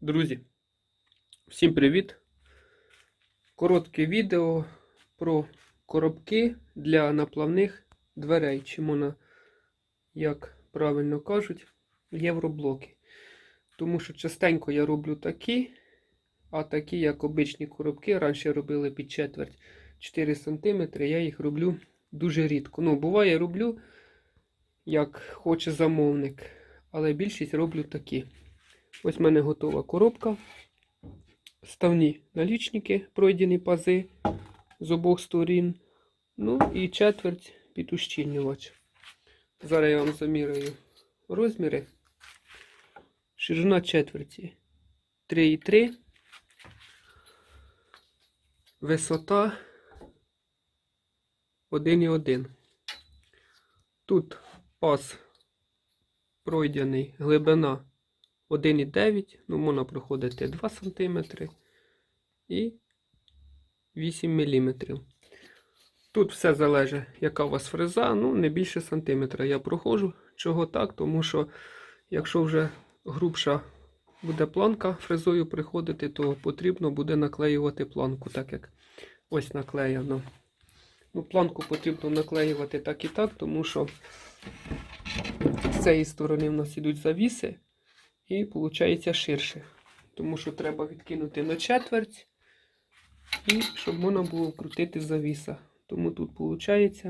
Друзі, всім привіт! Коротке відео про коробки для наплавних дверей, чи можна, як правильно кажуть, євроблоки. Тому що частенько я роблю такі, а такі, як обичні коробки, раніше робили під четверть 4 см, я їх роблю дуже рідко. Ну, буває, роблю, як хоче замовник, але більшість роблю такі. Ось в мене готова коробка. Ставні налічники, пройдені пази з обох сторін. Ну і четверть підущільнювач. Зараз я вам заміряю розміри. Ширина четверті 3,3. Висота 1,1. Тут паз пройдений, глибина 1,9, ну, можна проходити 2 см і 8 мм. Тут все залежить, яка у вас фреза, ну, не більше сантиметра. Я проходжу. Чого так? Тому що, якщо вже грубша буде планка фрезою приходити, то потрібно буде наклеювати планку, так як ось наклеєно. Ну, Планку потрібно наклеювати так і так, тому що з цієї сторони в нас ідуть завіси. І виходить ширше. Тому що треба відкинути на четверть. І щоб можна було вкрутити завіса. Тому тут виходить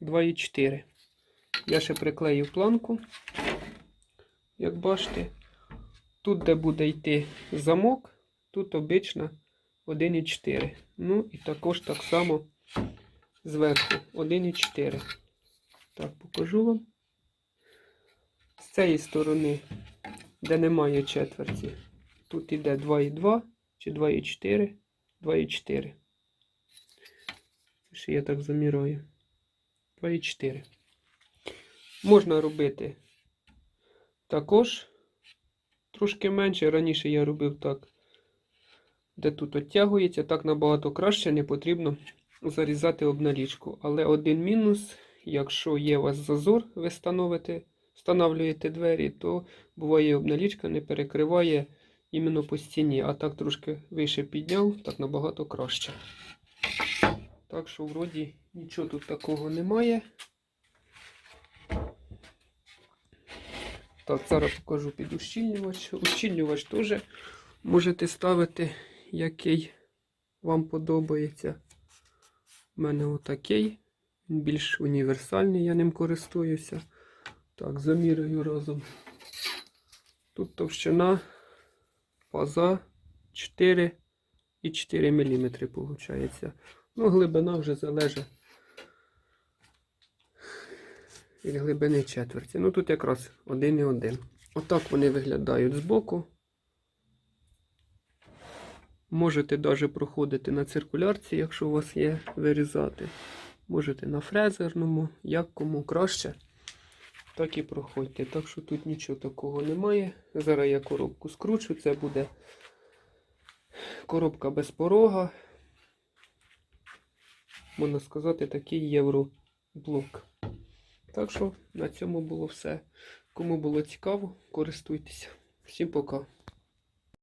2,4. Я ще приклеїв планку. Як бачите, тут, де буде йти замок, тут обично 1,4. Ну і також так само зверху 1,4. Так, покажу вам. З цієї сторони де немає четверті. Тут іде 2,2 чи 2,4, 2,4. Ще я так замірюю. 2,4. Можна робити також трошки менше. Раніше я робив так, де тут оттягується, так набагато краще, не потрібно зарізати обналічку. Але один мінус, якщо є у вас зазор, ви становите встановлюєте двері, то буває обналічка не перекриває іменно по стіні. А так трошки вище підняв, так набагато краще. Так що, вроді, нічого тут такого немає. Так, зараз покажу під ущільнювач. Ущільнювач теж можете ставити, який вам подобається. У мене отакий. Більш універсальний, я ним користуюся. Так, замірюю разом. Тут товщина паза 4 і 4 мм виходить. Ну, глибина вже залежить від глибини четверті. Ну тут якраз 1,1. Отак вони виглядають збоку. Можете навіть проходити на циркулярці, якщо у вас є вирізати. Можете на фрезерному, як кому краще так і проходьте. Так що тут нічого такого немає. Зараз я коробку скручу, це буде коробка без порога. Можна сказати, такий євроблок. Так що на цьому було все. Кому було цікаво, користуйтеся. Всім пока.